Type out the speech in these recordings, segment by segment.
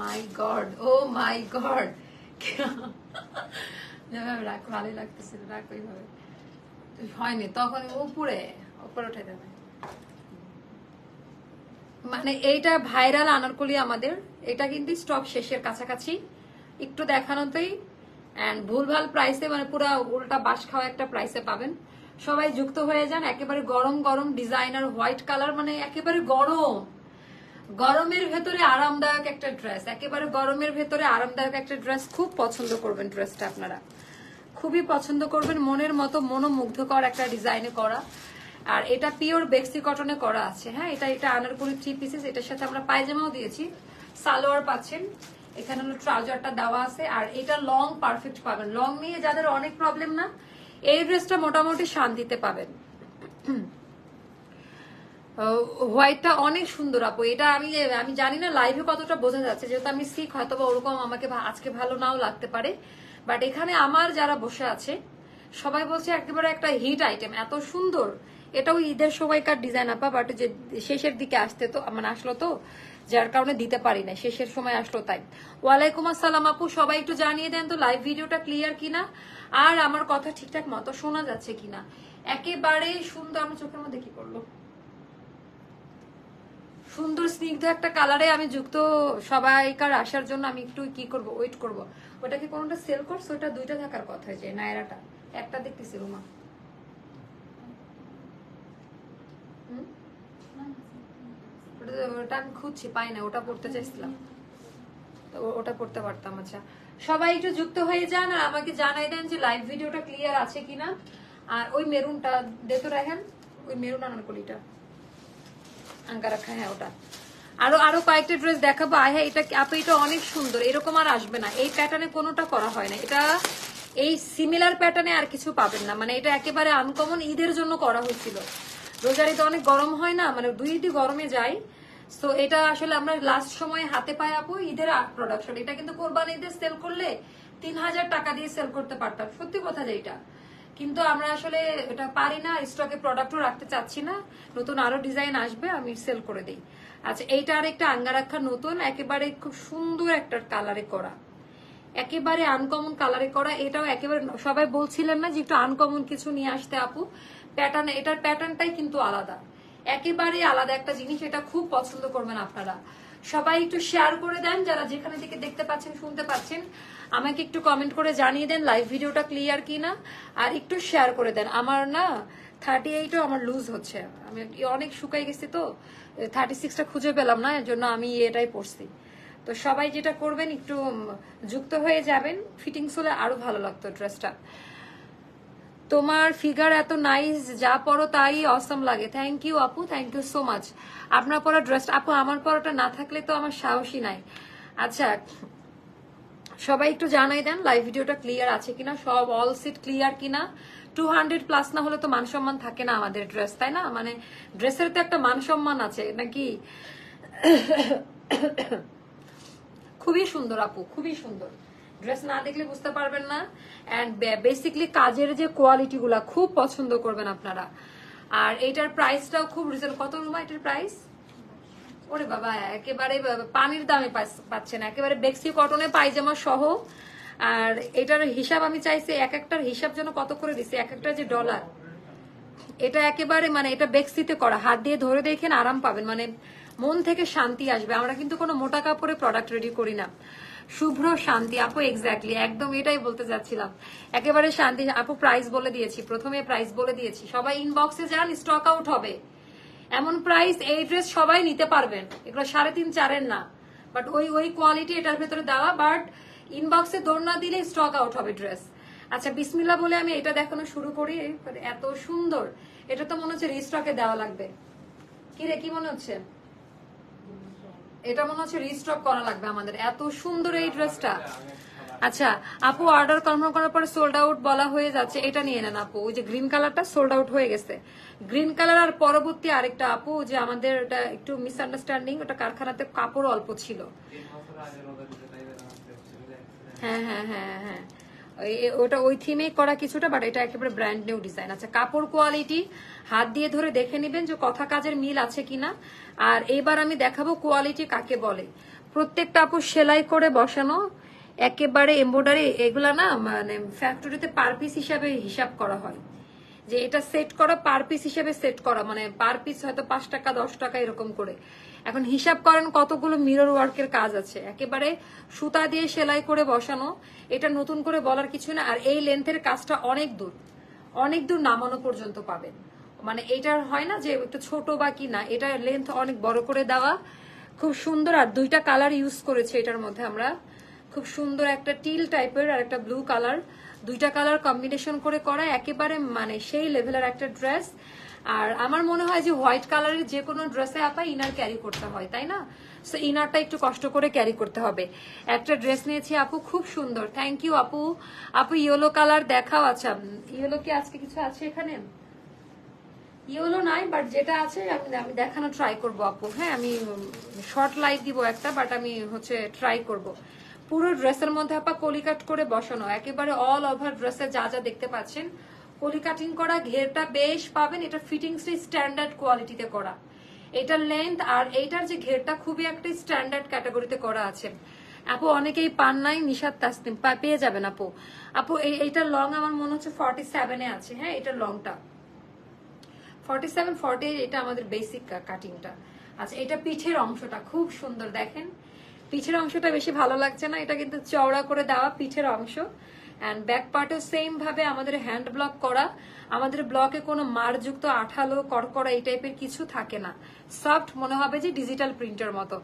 মাই god ও মাই god রাখ লাগতেছিল রাখ ওইভাবে। হয়নি, তখন উপরে উপরে উঠে দেবে মানে এইটা ভাইরাল আনারকলি আমাদের, এটা কিন্তু স্টক শেষের কাছাকাছি। একটু দেখানোতেই অ্যান্ড ভুলভাল প্রাইসে মানে পুরো উল্টা বাস খাওয়া একটা প্রাইসে পাবেন। সবাই যুক্ত হয়ে যান, একেবারে গরম গরম ডিজাইনার হোয়াইট কালার মানে একেবারে গরম। গরমের ভেতরে আরামদায়ক একটা ড্রেস একেবারে গরমের ভেতরে আরামদায়ক একটা ড্রেস খুব পছন্দ করবেন ড্রেসটা আপনারা। খুবই পছন্দ করবেন, মনের মতো মনোমুগ্ধকর একটা ডিজাইনে করা। আর এটা পিওর বেক্সি কটনে করা আছে হ্যাঁ? এটা এটা আনারকলি থ্রি পিসেস এটার সাথে আমরা পায়জামাও দিয়েছি। সালোয়ার পাচ্ছেন। এখানে হলো ট্রাউজারটা দেওয়া আছে। আর এটা লং পারফেক্ট পাবেন। লং নিয়ে যাদের অনেক প্রবলেম না, এই ড্রেসটা মোটামুটি শান্তিতে পাবেন। হোয়াইটটা অনেক সুন্দর আপু। এটা আমি আমি জানি না লাইভে কতটা বোঝা যাচ্ছে। যেহেতু আমি সিক হয়তো বা ওরকম আমাকে আজকে ভালো নাও লাগতে পারে। বাট এখানে আমার যারা বসে আছে, সবাই বলছে একেবারে একটা হিট আইটেম এত সুন্দর। এটাও ঈদের সময়কার ডিজাইন আপা বাট যে শেষের দিকে আসতে তো মানে আসলো তো, যার কারণে দিতে পারি না শেষের সময় আসলো তাই। ওয়ালাইকুম আসসালাম আপু, সবাই একটু জানিয়ে দেন তো লাইভ ভিডিওটা ক্লিয়ার কিনা? আর আমার কথা ঠিকঠাক মতো শোনা যাচ্ছে কিনা? একেবারে সুন্দর, আমার চোখের মধ্যে কি করল সুন্দর স্নিগ্ধ একটা কালারে আমি যুক্ত সবাইকার আসার জন্য আমি একটু কি করব ওয়েট করব। ওটা কি কোনটা সেল করছে? ওটা দুইটা থাকার কথা যে নায়রাটা। একটা দেখতেছি, রুমা? ওটা আমি খুঁজছি, পাই না, ওটা পড়তে চাইছিলাম। ওটা পড়তে পারতাম আচ্ছা। সবাই একটু যুক্ত হয়ে যান আর আমাকে জানাই দেন যে লাইভ ভিডিওটা ক্লিয়ার আছে কিনা। আর ওই মেরুনটা দে তো রাখেন ওই মেরুন আনার কলিটা আঙ্কা হ্যাঁ ওটা। আরও আরও কয়েকটা ড্রেস দেখাবো। আয় হ্যাঁ এটা, আপু, এটা অনেক সুন্দর। এরকম আর আসবে না। এই প্যাটার্নে কোনোটা করা হয় না। এটা, এই সিমিলার প্যাটার্নে আর কিছু পাবেন না। মানে এটা একেবারে আনকমন ঈদের জন্য করা হয়েছিল। রোজার ঈদে অনেক গরম হয় না? মানে দুই ঈদই গরমে যায়। তো এটা আসলে আমরা লাস্ট সময় হাতে পাই, আপু, ঈদের আর্ট প্রোডাকশন এটা কিন্তু কোরবানি ঈদে সেল করলে তিন হাজার টাকা দিয়ে সেল করতে পারতাম। সত্যি কথা যেটা কিন্তু আমরা আসলে এটা পারি না স্টকে প্রোডাক্টও রাখতে চাচ্ছি না। নতুন আরও ডিজাইন আসবে, আমি সেল করে দিই। আচ্ছা এইটা আর একটা আঙ্গারাক্ষা নতুন, একেবারে খুব সুন্দর একটা কালারে করা। একেবারে আনকমন কালারে করা, এটাও একেবারে সবাই বলছিলেন না যে একটু আনকমন কিছু নিয়ে আসতে আপু। প্যাটার্ন এটার প্যাটার্নটাই কিন্তু আলাদা। একেবারে আলাদা একটা জিনিস, এটা খুব পছন্দ করবেন আপনারা। সবাই একটু শেয়ার করে দেন, যারা যেখানে থেকে দেখতে পাচ্ছেন, শুনতে পাচ্ছেন। আমাকে একটু কমেন্ট করে জানিয়ে দেন লাইভ ভিডিওটা ক্লিয়ার কিনা, আর একটু শেয়ার করে দেন। আমার না থার্টি এইটও আমার লুজ হচ্ছে। আমি অনেক শুকাই গেছি তো থার্টি সিক্সটা খুঁজে পেলাম না, এর জন্য আমি এটাই পড়ছি। তো সবাই যেটা করবেন, একটু যুক্ত হয়ে যাবেন। ফিটিংস হলে আরও ভালো লাগতো ড্রেসটা তোমার ফিগার এত নাইস যা পরো তাই অসম লাগে। থ্যাংক ইউ আপু থ্যাংক ইউ সো মাচ আপনার পরা ড্রেস আপু, আমার পরাটা না থাকলে তো আমার সাহসই নাই। আচ্ছা সবাই একটু জানাই দেন লাইভ ভিডিওটা ক্লিয়ার আছে কিনা, সব অল সিট ক্লিয়ার কিনা? টু হান্ড্রেড প্লাস না হলে তো মান সম্মান থাকে না আমাদের ড্রেস তাই না? মানে ড্রেসের তো একটা মান সম্মান আছে, নাকি? খুবই সুন্দর আপু, খুবই সুন্দর। ড্রেস না দেখলে বুঝতে পারবেন না। অ্যান্ড বেসিকলি কাজের যে কোয়ালিটিগুলা খুব পছন্দ করবেন আপনারা। আর এটার প্রাইসটাও খুব রিজনেবল কত রুমা এটার প্রাইস ওরে বাবা, একেবারে পানির দামে পাচ্ছেন একেবারে বেক্সি কটনে পায়জামা সহ। আর এটার হিসাব আমি চাইছি, এক একটার হিসাব যেন কত করে দিছি, এক একটা যে ডলার এটা একেবারে মানে এটা বেক্সিতে করা, হাত দিয়ে ধরে দেখেন আরাম পাবেন। মানে মন থেকে শান্তি আসবে। আমরা কিন্তু কোনো মোটা কাপড়ে প্রোডাক্ট রেডি করি না। শুভ্র শান্তি। আপু এক্স্যাক্টলি একদম এটাই বলতে চাচ্ছিলাম একেবারে শান্তি। আপু প্রাইস বলে দিয়েছি। প্রথমে প্রাইস বলে দিয়েছি। সবাই ইনবক্সে যান স্টক আউট হবে। এমন প্রাইস এই ড্রেস সবাই নিতে পারবেন। এগুলো সাড়ে তিন, চারের না। বাট ওই ওই কোয়ালিটি এটার ভেতরে দেওয়া। বাট ইনবক্সে দৌড় না দিলে স্টক আউট হবে ড্রেস আচ্ছা বিসমিল্লা বলে আমি এটা দেখানো শুরু করি। এত সুন্দর। এটা তো মনে হচ্ছে রিস্টকে দেওয়া লাগবে। কি রে, কি মনে হচ্ছে? এটা মনে হচ্ছে রিস্টক করা লাগবে আমাদের। এত সুন্দর এই ড্রেসটা আচ্ছা আপু অর্ডার কনফার্ম করার পরে সোল্ড আউট বলা হয়ে যাচ্ছে, এটা নিয়ে নেন আপু। ওই যে গ্রিন কালারটা সোল্ড আউট হয়ে গেছে। গ্রিন কালার আর পরবর্তী আরেকটা আপু, যে আমাদের এটা একটু মিসআন্ডারস্ট্যান্ডিং ওটা কারখানাতে কাপড় অল্প ছিল। হ্যাঁ হ্যাঁ হ্যাঁ হ্যাঁ। ওটা ওই করা কিছুটা বাট এটা একেবারে ব্র্যান্ড ডিজাইন আচ্ছা কাপড় কোয়ালিটি হাত দিয়ে ধরে দেখে নেবেন যে কথা কাজের মিল আছে আর আমি দেখাবো কোয়ালিটি কাকে বলে। প্রত্যেকটা আপু সেলাই করে বসানো একেবারে এমব্রয়ডারি এগুলা না মানে ফ্যাক্টরিতে পার পিস হিসাবে হিসাব করা হয়। যে এটা সেট করা পার পিস হিসেবে সেট করা মানে পার পিস হয়তো পাঁচ টাকা, দশ টাকা এরকম করে। এখন হিসাব করেন কতগুলো মিরর ওয়ার্কের কাজ আছে। একেবারে সুতা দিয়ে সেলাই করে বসানো, এটা নতুন করে বলার কিছু না, আর এই লেন্থের কাজটা অনেক দূর অনেক দূর নামানো পর্যন্ত পাবেন। মানে এটার হয় না যে একটু ছোট বা কি না এটার লেন্থ অনেক বড় করে দেওয়া। খুব সুন্দর, আর দুইটা কালার ইউজ করেছে এটার মধ্যে আমরা। খুব সুন্দর একটা টিল টাইপের আর একটা ব্লু কালার দুইটা কালার কম্বিনেশন করে করা, একেবারে মানে সেই লেভেলের একটা ড্রেস আর আমার মনে হয় যে হোয়াইট কালারের যে কোনো ড্রেসে আপা ইনার ক্যারি করতে হয়, তাই না? সো ইনারটা একটু কষ্ট করে ক্যারি করতে হবে। একটা ড্রেস নিয়েছি আপু, খুব সুন্দর। থ্যাংক ইউ আপু। আপু ইয়েলো কালার দেখাও। আচ্ছা ইয়েলো কি আজকে কিছু আছে এখানে? ইয়েলো নাই বাট যেটা আছে আমি আমি দেখানো ট্রাই করব আপু। হ্যাঁ আমি শর্ট লাইট দিব একটা বাট আমি হচ্ছে ট্রাই করব। পুরো ড্রেসের মধ্যে আপা কলিকাট করে বসানো। একেবারে অল ওভার ড্রেসে যা যা দেখতে পাচ্ছেন। কলি কাটিং করা, ঘেরটা বেশ পাবেন। এটা ফিটিংসটা স্ট্যান্ডার্ড কোয়ালিটিতে করা। এটার লেন্থ আর এইটার যে ঘেরটা খুবই একটা স্ট্যান্ডার্ড ক্যাটাগরিতে করা আছে। আপু, অনেকেই পান নাই নিশাদ তাসনিম পেয়ে যাবেন আপু। আপু, এই এইটার লং আমার মনে হচ্ছে ফর্টি সেভেনে আছে। হ্যাঁ এটার লংটা ফর্টি সেভেন ফর্টি এটা আমাদের বেসিক কাটিংটা আচ্ছা এটা পিঠের অংশটা খুব সুন্দর, দেখেন। পিঠের অংশটা বেশি ভালো লাগছে না, এটা কিন্তু চওড়া করে দেওয়া পিঠের অংশ। অ্যান্ড ব্যাক পার্টও সেম ভাবে আমাদের হ্যান্ড ব্লক করা। আমাদের ব্লকে কোনো মারযুক্ত আঠালো, কড়কড়া এই টাইপের কিছু থাকে না। সফট মনে হবে যে ডিজিটাল প্রিন্টের মতো।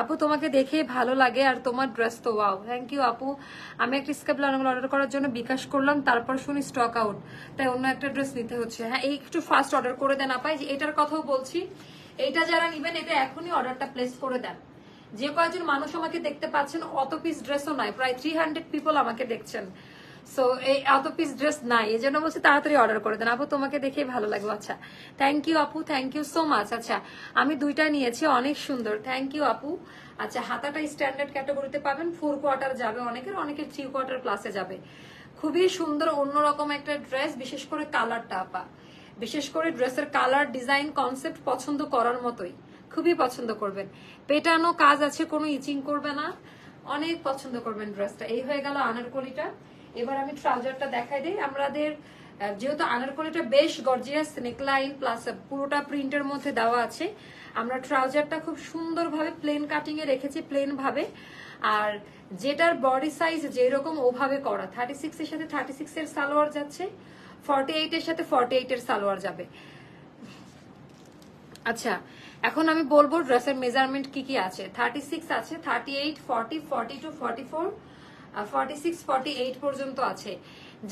আপু, তোমাকে দেখে ভালো লাগে আর তোমার ড্রেস তো ওয়াও থ্যাংক ইউ আপু। আমি একটা স্কেপ অর্ডার করার জন্য বিকাশ করলাম, তারপর শুনি স্টক আউট তাই অন্য একটা ড্রেস নিতে হচ্ছে। হ্যাঁ এই একটু ফার্স্ট অর্ডার করে দেন আপাই যে এটার কথাও বলছি। এইটা যারা নিবেন এটা এখনই অর্ডারটা প্লেস করে দেন। যে কয়েকজন মানুষ আমাকে দেখতে পাচ্ছেন, অত পিস ড্রেসও নাই। প্রায় থ্রি হান্ড্রেড পিপল আমাকে দেখছেন। সো এই এত পিস ড্রেস নাই। এই জন্য বলছি তাড়াতাড়ি অর্ডার করে দেন। আপু, তোমাকে দেখেই ভালো লাগবে আচ্ছা থ্যাংক ইউ আপু থ্যাংক ইউ সো মাচ আচ্ছা আমি দুইটা নিয়েছি, অনেক সুন্দর। থ্যাংক ইউ আপু। আচ্ছা হাতাটা স্ট্যান্ডার্ড ক্যাটাগরিতে পাবেন। ফোর কোয়ার্টার যাবে অনেকের অনেকের থ্রি কোয়ার্টার প্লাসে যাবে। খুবই সুন্দর, অন্যরকম একটা ড্রেস বিশেষ করে কালারটা আপা। বিশেষ করে ড্রেসের কালার ডিজাইন কনসেপ্ট পছন্দ করার মতোই। খুবই পছন্দ করবেন। পেটানো কাজ আছে, কোনো ইচিং করবে না। অনেক পছন্দ করবেন ড্রেসটা। এই হয়ে গেল আনারকলিটা। এবার আমি ট্রাউজারটা দেখাই দিই। আমাদের যেহেতু আনারকলিটা বেশ গর্জিয়াস নেকলাইন প্লাস পুরোটা প্রিন্টের মধ্যে দেওয়া আছে, আমরা ট্রাউজারটা খুব সুন্দরভাবে প্লেন কাটিং এ রেখেছি প্লেন ভাবে। আর যেটার বডি সাইজ যেরকম ওভাবে করা থার্টি সিক্স এর সাথে থার্টি সিক্স এর সালোয়ার যাচ্ছে ফর্টি এইট এর সাথে ফর্টি এইট এর সালোয়ার যাবে। আচ্ছা এখন আমি বলব ড্রেসের মেজারমেন্ট কি কি আছে? থার্টি সিক্স আছে thirty eight forty forty two forty four forty six forty eight পর্যন্ত আছে।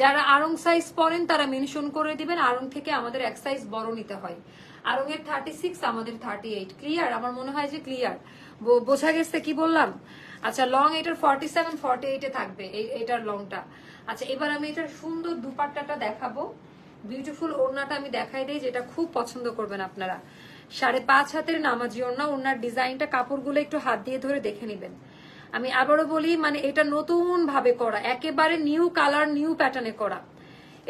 যারা আরং সাইজ পরেন, তারা মেনশন করে দিবেন আরং থেকে আমাদের এক সাইজ বড় নিতে হয়। আরং এর থার্টি সিক্স আমাদের থার্টি এইট ক্লিয়ার আমার মনে হয় যে ক্লিয়ার বোঝা গেছে কি বললাম? আচ্ছা লং এটার ফর্টি সেভেন ফর্টি এইটে থাকবে এটার লংটা আচ্ছা এবার আমি এটার সুন্দর দুপাট্টাটা দেখাবো। বিউটিফুল ওড়নাটা আমি দেখাই দিই, যেটা খুব পছন্দ করবেন আপনারা। সাড়ে পাঁচ হাতের নামাজি ওড়না ওনার ডিজাইনটা কাপড়গুলো একটু হাত দিয়ে ধরে দেখে নেবেন। আমি আবারও বলি মানে এটা নতুন ভাবে করা, একেবারে নিউ কালার, নিউ প্যাটার্নে করা।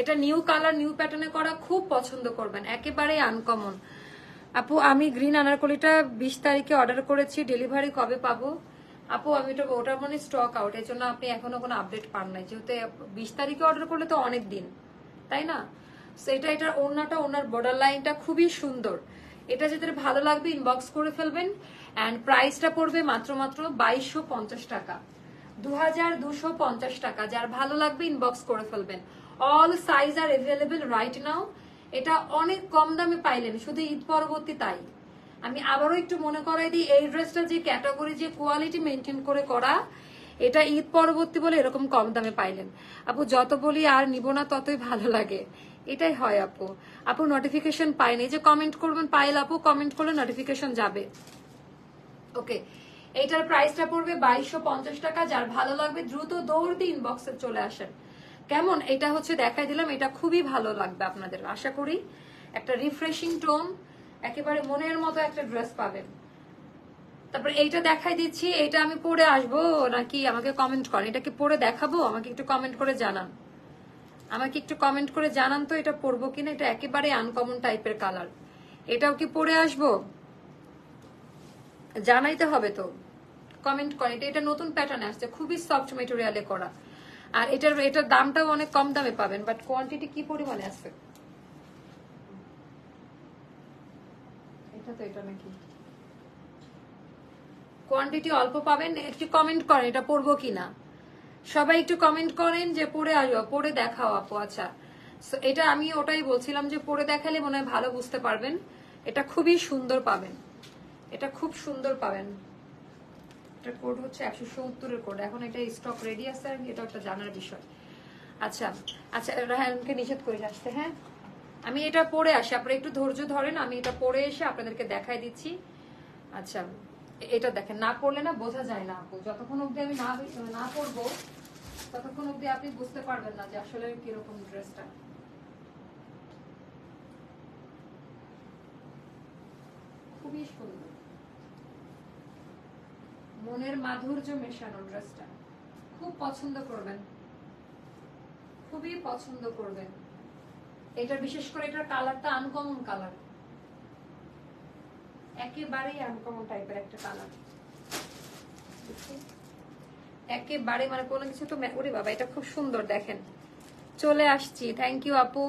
এটা নিউ কালার, নিউ প্যাটার্নে করা খুব পছন্দ করবেন, একেবারে আনকমন আপু, আমি গ্রিন আনারকলিটা বিশ তারিখে অর্ডার করেছি ডেলিভারি কবে পাবো? আপু, আমি ওটা ওটার মানে স্টক আউট এর জন্য আপনি এখনও কোনো আপডেট পান নাই। যেহেতু বিশ তারিখে অর্ডার করলে তো অনেক দিন, তাই না? সেটা এটার ওড়নাটা ওনার বর্ডার লাইনটা খুবই সুন্দর। এটা যাদের ভালো লাগবে ইনবক্স করে ফেলবেন। অ্যান্ড প্রাইসটা পড়বে মাত্র মাত্র বাইশশো পঞ্চাশ টাকা। দু হাজার দুশো পঞ্চাশ টাকা। যার ভালো লাগবে ইনবক্স করে ফেলবেন। অল সাইজ আর এভেলেবেল রাইট নাও এটা অনেক কম দামে পাইলেন, শুধু ঈদ পরবর্তী তাই। আমি আবারও একটু মনে করাই দিই, এই ড্রেসটা যে ক্যাটাগরি যে কোয়ালিটি মেনটেন করে করা, এটা ঈদ পরবর্তী বলে এরকম কম দামে পাইলেন। আপু, যত বলি আর নিব না, ততই ভালো লাগে। এটাই হয়, আপু। আপু নোটিফিকেশন পাইনি। যে কমেন্ট করবেন, পাইল আপু কমেন্ট করলে নোটিফিকেশন যাবে। ওকে এইটার প্রাইসটা পড়বে বাইশশো টাকা। যার ভালো লাগবে, দ্রুত দৌড় দিয়ে বক্সে চলে আসেন। কেমন? এটা হচ্ছে দেখাই দিলাম, এটা খুবই ভালো লাগবে আপনাদের। আশা করি একটা রিফ্রেশিং টোন একেবারে মনের মতো একটা ড্রেস পাবেন। তারপর এইটা দেখাই দিচ্ছি এটা আমি পরে আসব, নাকি আমাকে কমেন্ট করেন? এটা কি পরে দেখাবো? আমাকে একটু কমেন্ট করে জানান। আমাকে একটু কমেন্ট করে জানান তো এটা পরবো কিনা, এটা একেবারে আনকমন টাইপের কালার এটাও কি পরে আসব? জানাইতে হবে তো। কমেন্ট করে এটা এটা নতুন প্যাটার্ন আসছে, খুবই সফট মেটেরিয়ালে করা। আর এটার এটার দামটাও অনেক কম দামে পাবেন বাট কোয়ান্টিটি কি পরিমাণে আছে এটা তো, এটা নাকি? কোয়ান্টিটি অল্প পাবেন, একটু কমেন্ট করেন, এটা পরবো কিনা। সবাই একটু কমেন্ট করেন যে পরে আসব পরে দেখাও আপু আচ্ছা। এটা আমি ওটাই বলছিলাম যে পরে দেখালে মনে হয় ভালো বুঝতে পারবেন। এটা খুবই সুন্দর পাবেন। এটা খুব সুন্দর পাবেন। এটা কোড হচ্ছে একশো সত্তরের কোড এখন এটা স্টক রেডি আছে আর এটা একটা জানার বিষয়। আচ্ছা আচ্ছা রাহানকে নিষেধ করে আসতে হ্যাঁ? আমি এটা পরে আসি। আপনারা একটু ধৈর্য ধরেন, আমি এটা পরে এসে আপনাদেরকে দেখাই দিচ্ছি। আচ্ছা। এটা দেখেন, না পড়লে না বোঝা যায় না আপু। যতক্ষণ অবধি আমি না না পড়ব ততক্ষণ অবধি আপনি বুঝতে পারবেন না যে আসলে কীরকম ড্রেসটা। খুবই সুন্দর। মনের মাধুর্য মেশানো ড্রেসটা। খুব পছন্দ করবেন। খুবই পছন্দ করবেন। এটা বিশেষ করে এটার কালারটা আনকমন কালার একেবারেই আনকমন টাইপের একটা কালার একেবারে মানে কোনো কিছু তো ওরে বাবা, এটা খুব সুন্দর, দেখেন। চলে আসছি। থ্যাংক ইউ আপু।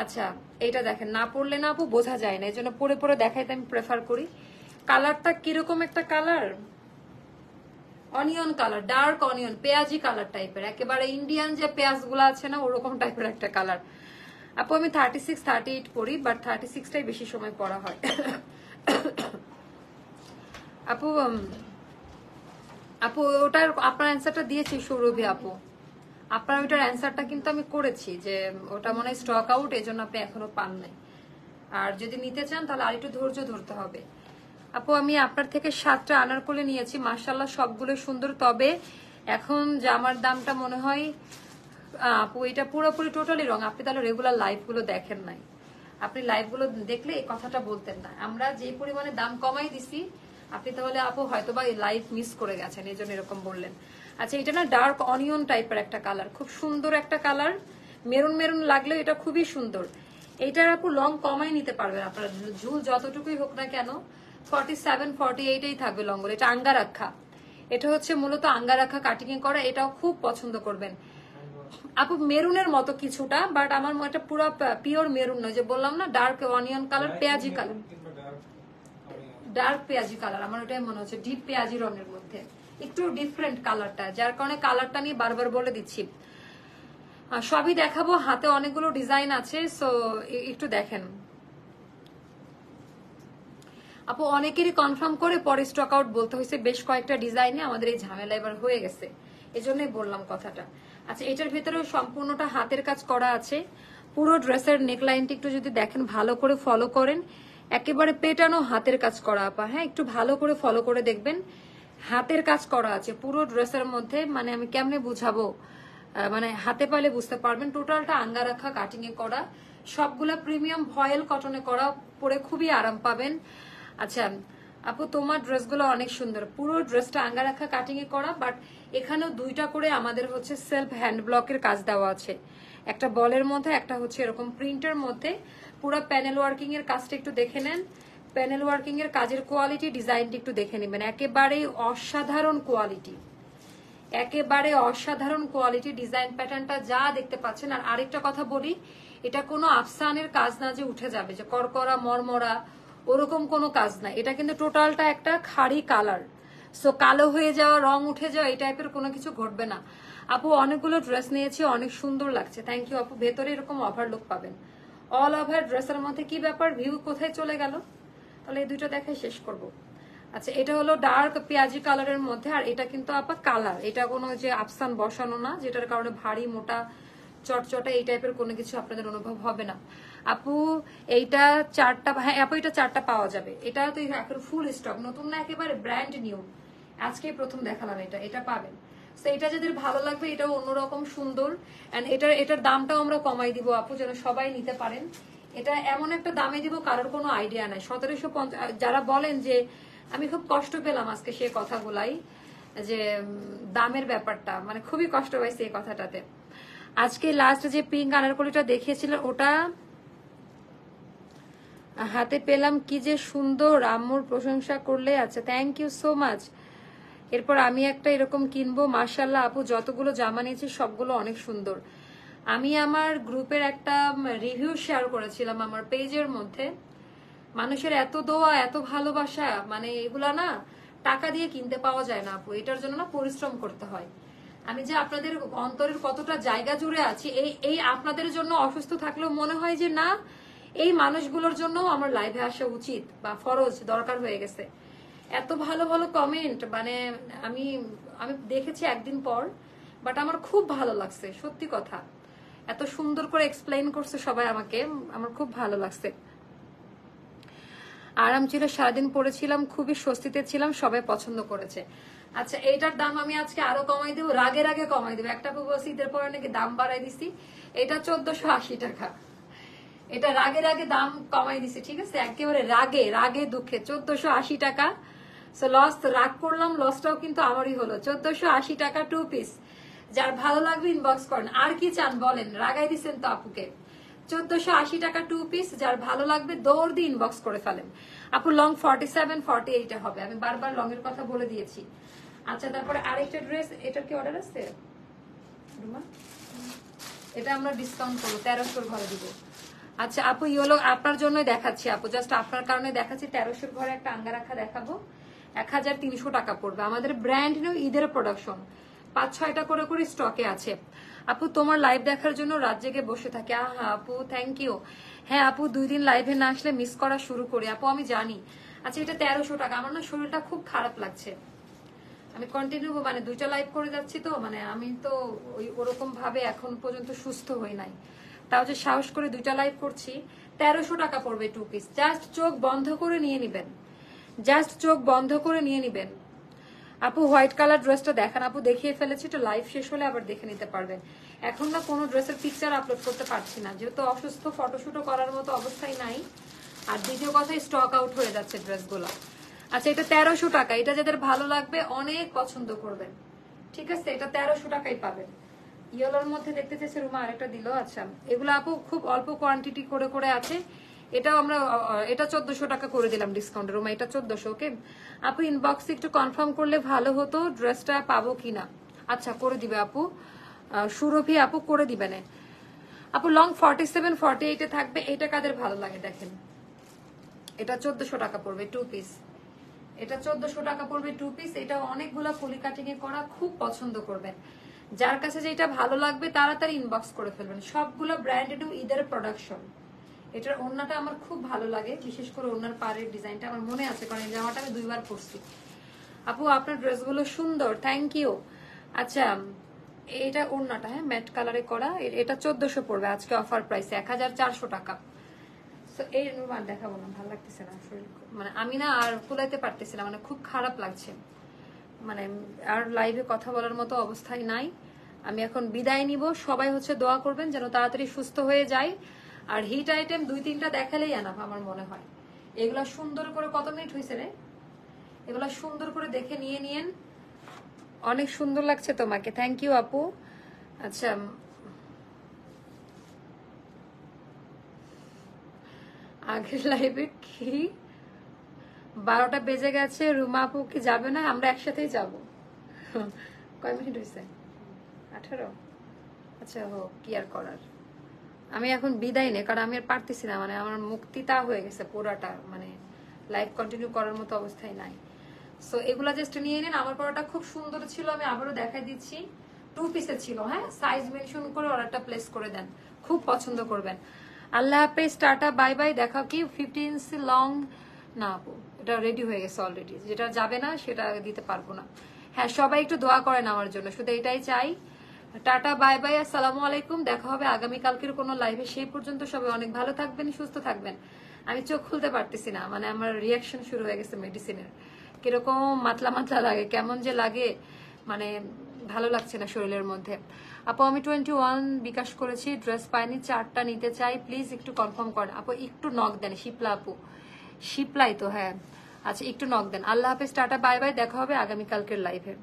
আচ্ছা এটা দেখেন, না পড়লে না আপু, বোঝা যায় না। এই জন্য পরে পরে দেখাইতে আমি প্রেফার করি। কালারটা কীরকম একটা colour onion colour dark onion পেঁয়াজি কালার টাইপের একেবারে ইন্ডিয়ান যে পেঁয়াজগুলো আছে না, ওরকম টাইপের একটা কালার আপু, আমি থার্টি সিক্স থার্টি এইট পড়ি বাট থার্টি সিক্সটাই বেশি সময় পড়া হয়। আপু আপু, ওটার আপনার অ্যান্সারটা দিয়েছি সৌরভী আপু। আপনার ওইটার অ্যান্সারটা কিন্তু আমি করেছি যে, ওটা মনে হয় স্টক আউট এই জন্য আপনি এখনও পান নাই আর যদি নিতে চান, তাহলে আর একটু ধৈর্য ধরতে হবে। আপু, আমি আপনার থেকে সাতটা আনার করে নিয়েছি মার্শাল্লাহ সবগুলো সুন্দর। তবে এখন জামার দামটা মনে হয় আপু, এটা পুরোপুরি টোটালি রং আপনি তাহলে রেগুলার লাইভগুলো দেখেন নাই। আপনি লাইভগুলো দেখলে এই কথাটা বলতেন না। আমরা যে পরিমাণে দাম কমাই দিছি, আপনি তাহলে আপু হয়তো বা লাইভ মিস করে গেছেন, এই জন্য এরকম বললেন। আচ্ছা এটা না ডার্ক অনিয়ন টাইপের একটা কালার খুব সুন্দর একটা কালার মেরুন মেরুন লাগলেও এটা খুবই সুন্দর। এইটার আপু লং কমাই নিতে পারবেন আপনারা। ঝুল যতটুকুই হোক না কেন ফর্টি সেভেন ফর্টি এইটাই থাকবে লঙ্গল এটা আঙ্গারাক্ষা। এটা হচ্ছে মূলত আঙ্গারাক্ষা কাটিং করা, এটাও খুব পছন্দ করবেন। আপু মেরুনের মতো কিছুটা বাট আমার এটা পুরো পিওর মেরুন নয়। যে বললাম না ডার্ক অনিয়ন কালার পেঁয়াজি কালার ডার্ক পেঁয়াজি কালার আমার ওটাই মনে হচ্ছে ডিপ পেঁয়াজি রঙের মধ্যে। একটু ডিফারেন্ট কালারটা যার কারণে কালারটা নিয়ে বারবার বলে দিচ্ছি। সবই দেখাবো হাতে অনেকগুলো ডিজাইন আছে সো একটু দেখেন। আপু অনেকেরই কনফার্ম করে পরে স্টক আউট বলতে হয়েছে বেশ কয়েকটা ডিজাইনে আমাদের এই ঝামেলা এবার হয়ে গেছে। এজন্যই বললাম কথাটা। আচ্ছা এটার ভেতরেও সম্পূর্ণটা হাতের কাজ করা আছে। পুরো ড্রেসের নেকলাইনটি একটু যদি দেখেন, ভালো করে ফলো করেন। একেবারে পেটানো হাতের কাজ করা, আপা। হ্যাঁ একটু ভালো করে ফলো করে দেখবেন। হাতের কাজ করা আছে, পুরো ড্রেসের মধ্যে। মানে আমি কেমনে বুঝাবো? মানে হাতে পালে বুঝতে পারবেন। টোটালটা আঙ্গা রাখা কাটিং এ করা। সবগুলা প্রিমিয়াম ভয়েল কটনে করা পরে খুবই আরাম পাবেন। আচ্ছা আপু, তোমার ড্রেসগুলো অনেক সুন্দর। পুরো ড্রেসটা আঙ্গা রাখা কাটিং এ করা বাট এখানেও দুইটা করে আমাদের হচ্ছে সেলফ হ্যান্ড ব্লকের কাজ দেওয়া আছে। একটা বলের মধ্যে, একটা হচ্ছে এরকম প্রিন্টের মধ্যে। পুরো প্যানেল ওয়ার্কিং এর কাজটা একটু দেখে নেন। প্যানেল ওয়ার্কিং এর কাজের কোয়ালিটি ডিজাইনটা একটু দেখে নেবেন। একেবারেই অসাধারণ কোয়ালিটি একেবারে অসাধারণ কোয়ালিটি ডিজাইন প্যাটার্নটা যা দেখতে পাচ্ছেন। আর আরেকটা কথা বলি, এটা কোনো আফসানের কাজ না যে উঠে যাবে, যে করকরা, মরমরা, ওরকম কোনো কাজ না। এটা কিন্তু টোটালটা একটা খাড়ি কালার সো কালো হয়ে যাওয়া, রং উঠে যাওয়া, এই টাইপের কোনো কিছু ঘটবে না। আপু, অনেকগুলো ড্রেস নিয়েছি, অনেক সুন্দর লাগছে। থ্যাংক ইউ আপু। ভেতরে এরকম ওভারলুক পাবেন। অল ওভার ড্রেসের মধ্যে কি ব্যাপার? ভিউ কোথায় চলে গেল? তাহলে এই দুইটা দেখাই শেষ করব। আচ্ছা এটা হলো ডার্ক পেঁয়াজি কালারের মধ্যে, আর এটা কিন্তু আপা কালার এটা কোনো যে আফসান বসানো না, যেটার কারণে ভারী, মোটা, চটচটা, এই টাইপের কোনো কিছু আপনাদের অনুভব হবে না। আপু, এইটা চারটা হ্যাঁ আপু, এটা চারটা পাওয়া যাবে। এটা তো এখন ফুল স্টক নতুন না, একেবারে ব্র্যান্ড নিউ আজকে প্রথম দেখালাম এটা এটা পাবেন। তো এটা যাদের ভালো লাগবে, এটাও অন্যরকম সুন্দর। এন্ড এটার এটার দামটাও আমরা কমাই দিব, আপু, যেন সবাই নিতে পারেন। এটা এমন একটা দামে দিব, কারোর কোনো আইডিয়া নাই। সতেরোশো যারা বলেন যে, আমি খুব কষ্ট পেলাম আজকে সে কথাগুলাই, যে দামের ব্যাপারটা মানে খুবই কষ্ট পাইছে এই কথাটাতে। আজকে লাস্ট যে পিঙ্ক আনারকলিটা দেখিয়েছিলেন, ওটা হাতে পেলাম কি যে সুন্দর, আম্মুর প্রশংসা করলে আচ্ছা থ্যাংক ইউ সো মাচ এরপর আমি একটা এরকম কিনবো মার্শাল্লাহ আপু, যতগুলো জামা নিয়েছি সবগুলো অনেক সুন্দর। আমি আমার গ্রুপের একটা রিভিউ শেয়ার করেছিলাম আমার পেজের মধ্যে। মানুষের এত দোয়া, এত ভালোবাসা মানে এগুলা না, টাকা দিয়ে কিনতে পাওয়া যায় না আপু, এটার জন্য না পরিশ্রম করতে হয়। আমি যে আপনাদের অন্তরের কতটা জায়গা জুড়ে আছি, এই এই আপনাদের জন্য অসুস্থ থাকলেও মনে হয় যে না, এই মানুষগুলোর জন্য আমার লাইভে আসা উচিত, বা ফরজ, দরকার হয়ে গেছে। এত ভালো ভালো কমেন্ট মানে আমি আমি দেখেছি একদিন পর বাট আমার খুব ভালো লাগছে, সত্যি কথা। এত সুন্দর করে এক্সপ্লেইন করছে সবাই আমাকে, আমার খুব ভালো লাগছে। আরাম ছিল, সারাদিন পড়েছিলাম, খুবই স্বস্তিতে ছিলাম, সবাই পছন্দ করেছে। আচ্ছা এইটার দাম আমি আজকে আরও কমাই দেবো, রাগে রাগে কমাই দেবো। একটা বলছি, ঈদের পরে নাকি দাম বাড়াই দিছি? এটা চোদ্দশো আশি টাকা। এটা রাগে রাগে দাম কমাই দিছি, ঠিক আছে? একেবারে রাগে রাগে দুঃখে, চোদ্দশো আশি টাকা। সো লস রাগ করলাম লসটাও কিন্তু আমারই হলো। চোদ্দশো আশি টাকা টু পিস যার ভালো লাগবে ইনবক্স করেন। আর কি চান বলেন, রাগাই দিছেন তো আপুকে। চোদ্দশো আশি টাকা টু পিস যার ভালো লাগবে দৌড় দিয়ে ইনবক্স করে ফেলেন। আপু লং ফর্টি সেভেন ফর্টি এইটা হবে। আমি বারবার লং এর কথা বলে দিয়েছি। আচ্ছা তারপরে আরেকটা ড্রেস এটার কি অর্ডার আছে? এটা আমরা ডিসকাউন্ট করব, তেরোশোর ঘরে দিব। আচ্ছা আপু, ইয়েলো আপনার জন্যই দেখাচ্ছি। আপু জাস্ট আপনার কারণে দেখাচ্ছি, তেরোশোর ঘরে একটা আঙ্গারাখা দেখাবো। এক হাজার তিনশো টাকা পড়বে। আমাদের ব্র্যান্ড নিউ ঈদের প্রোডাকশন পাঁচ, ছয়টা করে করে স্টকে আছে। আপু, তোমার লাইভ দেখার জন্য রাত জেগে বসে থাকে। আহা, আপু থ্যাংক ইউ হ্যাঁ আপু, দুই দিন লাইভে না আসলে মিস করা শুরু করি। আপু, আমি জানি। আচ্ছা এটা তেরোশো টাকা। আমার না শরীরটা খুব খারাপ লাগছে। আমি কন্টিনিউ মানে দুইটা লাইভ করে যাচ্ছি তো মানে আমি তো ওই ওরকম ভাবে এখন পর্যন্ত সুস্থ হই নাই। তাও যে সাহস করে দুইটা লাইভ করছি। তেরোশো টাকা পড়বে টু পিস জাস্ট চোখ বন্ধ করে নিয়ে নিবেন। জাস্ট চোখ বন্ধ করে নিয়ে নিবেন। আপু, হোয়াইট কালার ড্রেসটা দেখান। আপু, দেখিয়ে ফেলেছি তো লাইভ শেষ হলে আবার দেখে নিতে পারবেন। এখন না কোনো ড্রেসের পিকচার আপলোড করতে পারছি না। যেহেতু অসুস্থ ফটোশুটও করার মতো অবস্থায় নাই। আর দ্বিতীয় কথা স্টক আউট হয়ে যাচ্ছে ড্রেসগুলো। আচ্ছা এটা তেরোশো টাকা। এটা যাদের ভালো লাগবে, অনেক পছন্দ করবেন। ঠিক আছে, এটা তেরোশো টাকাই পাবেন। ইয়েলোর মধ্যে দেখতে চাইছে রুমা, আরেকটা দিল আচ্ছা। এগুলো আপু, খুব অল্প কোয়ান্টিটি করে করে আছে। এটাও আমরা এটা চোদ্দশো টাকা করে দিলাম ডিসকাউন্ট রুমা, এটা চোদ্দশো ওকে আপু ইনবক্সে একটু কনফার্ম করলে ভালো হতো ড্রেসটা পাবো কিনা? আচ্ছা করে দিবে আপু। সুরভি আপু, করে দিবেন আপু লং ফর্টি সেভেন ফর্টি এইটে থাকবে, এটা কাদের ভালো লাগে দেখেন? এটা চোদ্দশো টাকা পড়বে টু পিস এটা চোদ্দশো টাকা পড়বে টু পিস এটা অনেকগুলো ফুলি কাটিং এ করা খুব পছন্দ করবেন। যার কাছে যেটা ভালো লাগবে, তাড়াতাড়ি ইনবক্স করে ফেলবেন। সবগুলো ব্র্যান্ডেড ঈদের প্রোডাকশন এটার ওড়নাটা আমার খুব ভালো লাগে বিশেষ করে ওড়নার পাড়ের ডিজাইনটা আমার মনে আছে কারণ এই জামাটা আমি দুইবার পরছি। আপু আপনার ড্রেসগুলো সুন্দর থ্যাংক ইউ আচ্ছা এটা ওড়নাটা হ্যাঁ ম্যাট কালারে করা এটা চোদ্দশো পড়বে আজকে অফার প্রাইস এক হাজার চারশো টাকা। So, এই রুমাল দেখাবো না ভালো লাগতেছে না শরীর মানে আমি না আর কুলাইতে পারতেছি না মানে খুব খারাপ লাগছে। মানে আর লাইভে কথা বলার মতো অবস্থায় নাই। আমি এখন বিদায় নিব সবাই হচ্ছে দোয়া করবেন যেন তাড়াতাড়ি সুস্থ হয়ে যায়। আর হিট আইটেম দুই, তিনটা দেখালেই আনাফ আমার মনে হয়। এগুলা সুন্দর করে কত মিনিট হয়েছে রে? এগুলা সুন্দর করে দেখে নিয়ে নিয়েন। অনেক সুন্দর লাগছে তোমাকে। থ্যাংক ইউ আপু। আচ্ছা আগের লাইভে কি? বারোটা বেজে গেছে। রুমা আপু কি যাবে না? আমরা একসাথেই যাব। কয় মিনিট হয়েছে? আঠারো? আচ্ছা হোক, কি আর করার? আমি এখন বিদায় নেই, কারণ আমি আর পারতেছি না মানে আমার মুক্তি মুক্তিতা হয়ে গেছে পুরাটা মানে লাইফ কন্টিনিউ করার মতো অবস্থায় নাই। সো এগুলা জাস্ট নিয়ে নিন, আমার পরোটা খুব সুন্দর ছিল, আমি আবারও দেখাই দিচ্ছি। টু পিসের ছিল হ্যাঁ? সাইজ মেনশন করে অর্ডারটা প্লেস করে দেন, খুব পছন্দ করবেন। আল্লাহ হাফেজ, টাটা বাই বাই দেখা কি? ফিফটি ইঞ্চি লং না এটা রেডি হয়ে গেছে অলরেডি যেটা যাবে না সেটা দিতে পারব না। হ্যাঁ সবাই একটু দোয়া করেন আমার জন্য, শুধু এটাই চাই। টাটা, বাই বাই, আসসালামু আলাইকুম। দেখা হবে আগামীকালকের কোনো লাইভে সেই পর্যন্ত সবাই অনেক ভালো থাকবেন, সুস্থ থাকবেন। আমি চোখ খুলতে পারতেছি না মানে আমার রিয়াকশন শুরু হয়ে গেছে মেডিসিনের কীরকম মাতলা মাতলা লাগে, কেমন যে লাগে মানে ভালো লাগছে না শরীরের মধ্যে। আপু, আমি টোয়েন্টি ওয়ান বিকাশ করেছি ড্রেস পাইনি, চারটা নিতে চাই। প্লিজ একটু কনফার্ম করেন আপু, একটু নক দেন, শিপলা আপু। শিপলাই তো হ্যাঁ। আচ্ছা একটু নক দেন। আল্লাহ হাফেজ, টাটা, বাই বাই, দেখা হবে আগামীকালকের লাইভে